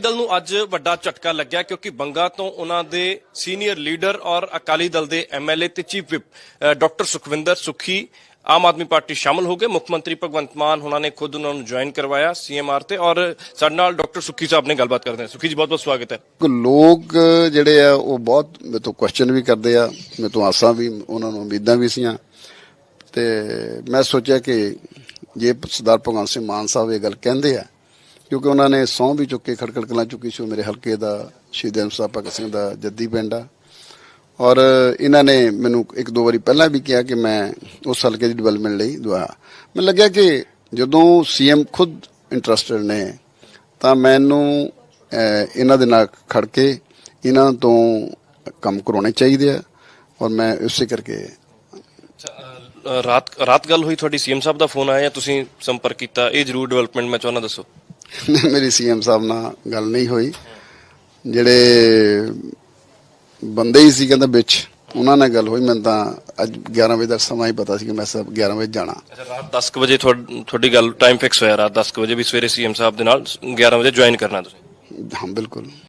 ਦਲ ਨੂੰ ਅੱਜ ਵੱਡਾ ਝਟਕਾ ਲੱਗਿਆ ਕਿਉਂਕਿ ਬੰਗਾ ਤੋਂ ਉਹਨਾਂ ਦੇ ਸੀਨੀਅਰ ਲੀਡਰ ਔਰ ਅਕਾਲੀ ਦਲ ਦੇ ਐਮਐਲਏ ਤੇ ਚੀਫ ਵਿਪ ਡਾਕਟਰ ਸੁਖਵਿੰਦਰ ਸੁਖੀ ਆਮ ਆਦਮੀ ਪਾਰਟੀ ਸ਼ਾਮਲ ਹੋ ਗਏ। ਮੁੱਖ ਮੰਤਰੀ ਭਗਵੰਤ ਮਾਨ ਉਹਨਾਂ ਨੇ ਖੁਦ ਉਹਨਾਂ ਨੂੰ ਜੁਆਇਨ ਕਰਵਾਇਆ ਸੀਐਮਆਰ ਤੇ ਔਰ ਸਾਡੇ ਨਾਲ ਡਾਕਟਰ ਸੁਖੀ ਸਾਹਿਬ ਨੇ ਗੱਲਬਾਤ ਕਰਦੇ ਨੇ ਸੁਖੀ ਜੀ ਬਹੁਤ ਬਹੁਤ ਸਵਾਗਤ ਹੈ। ਲੋਕ ਜਿਹੜੇ ਆ, ਉਹ ਬਹੁਤ ਮੇਰੇ ਤੋਂ ਕੁਐਸਚਨ ਵੀ ਕਰਦੇ ਆ, ਮੇਰੇ ਤੋਂ ਆਸਾਂ ਵੀ, ਉਹਨਾਂ ਨੂੰ ਉਮੀਦਾਂ ਵੀ ਸੀਆਂ। ਤੇ ਮੈਂ ਸੋਚਿਆ ਕਿ ਜੇ ਸਰਦਾਰ ਭਗਵੰਤ ਸਿੰਘ ਮਾਨ ਸਾਹਿਬ ਇਹ ਗੱਲ ਕਹਿੰਦੇ ਆ ਕਿਉਂਕਿ ਉਹਨਾਂ ਨੇ ਸਹੁੰ ਵੀ ਚੁੱਕੇ ਖੜਖੜ ਕਲਾਂ ਚੁੱਕੀ ਸੀ, ਉਹ ਮੇਰੇ ਹਲਕੇ ਦਾ ਸ਼ਹੀਦ ਅਹਿਮਦ ਸਾਹਿਬ ਭਗਤ ਸਿੰਘ ਦਾ ਜੱਦੀ ਪਿੰਡ ਆ। ਔਰ ਇਹਨਾਂ ਨੇ ਮੈਨੂੰ ਇੱਕ ਦੋ ਵਾਰੀ ਪਹਿਲਾਂ ਵੀ ਕਿਹਾ ਕਿ ਮੈਂ ਉਸ ਹਲਕੇ ਦੀ ਡਿਵੈਲਪਮੈਂਟ ਲਈ ਦੁਆ। ਮੈਨੂੰ ਲੱਗਿਆ ਕਿ ਜਦੋਂ ਸੀਐਮ ਖੁਦ ਇੰਟਰਸਟਡ ਨੇ, ਤਾਂ ਮੈਨੂੰ ਇਹਨਾਂ ਦੇ ਨਾਲ ਖੜ ਕੇ ਇਹਨਾਂ ਤੋਂ ਕੰਮ ਕਰਾਉਣੇ ਚਾਹੀਦੇ ਆ। ਔਰ ਮੈਂ ਇਸੇ ਕਰਕੇ ਰਾਤ ਰਾਤ ਗੱਲ ਹੋਈ ਤੁਹਾਡੀ? ਸੀਐਮ ਸਾਹਿਬ ਦਾ ਫੋਨ ਆਇਆ ਜਾਂ ਤੁਸੀਂ ਸੰਪਰਕ ਕੀਤਾ? ਇਹ ਜ਼ਰੂਰ ਡਿਵੈਲਪਮੈਂਟ ਮੈਂ ਚਾਹੁੰਦਾ ਦੱਸੋ। ਮੇਰੀ ਸੀਐਮ ਸਾਹਿਬ ਨਾਲ ਗੱਲ ਨਹੀਂ ਹੋਈ। ਜਿਹੜੇ ਬੰਦੇ ਹੀ ਸੀ ਕਹਿੰਦਾ ਵਿੱਚ ਉਹਨਾਂ ਨਾਲ ਗੱਲ ਹੋਈ। ਮੈਨੂੰ ਤਾਂ ਅੱਜ 11 ਵਜੇ ਦਾ ਸਮਾਂ ਹੀ ਪਤਾ ਸੀ ਕਿ ਮੈਂ ਸਭ 11 ਵਜੇ ਜਾਣਾ। ਅੱਛਾ ਰਾਤ 10 ਕੁ ਵਜੇ ਤੁਹਾਡ- ਗੱਲ ਟਾਈਮ ਫਿਕਸ ਹੋਇਆ। ਰਾਤ 10 ਕੁ ਵਜੇ ਵੀ ਸਵੇਰੇ ਸੀਐਮ ਸਾਹਿਬ ਦੇ ਨਾਲ 11 ਵਜੇ ਜੁਆਇਨ ਕਰਨਾ ਤੁਸੀਂ। ਹਾਂ ਬਿਲਕੁਲ।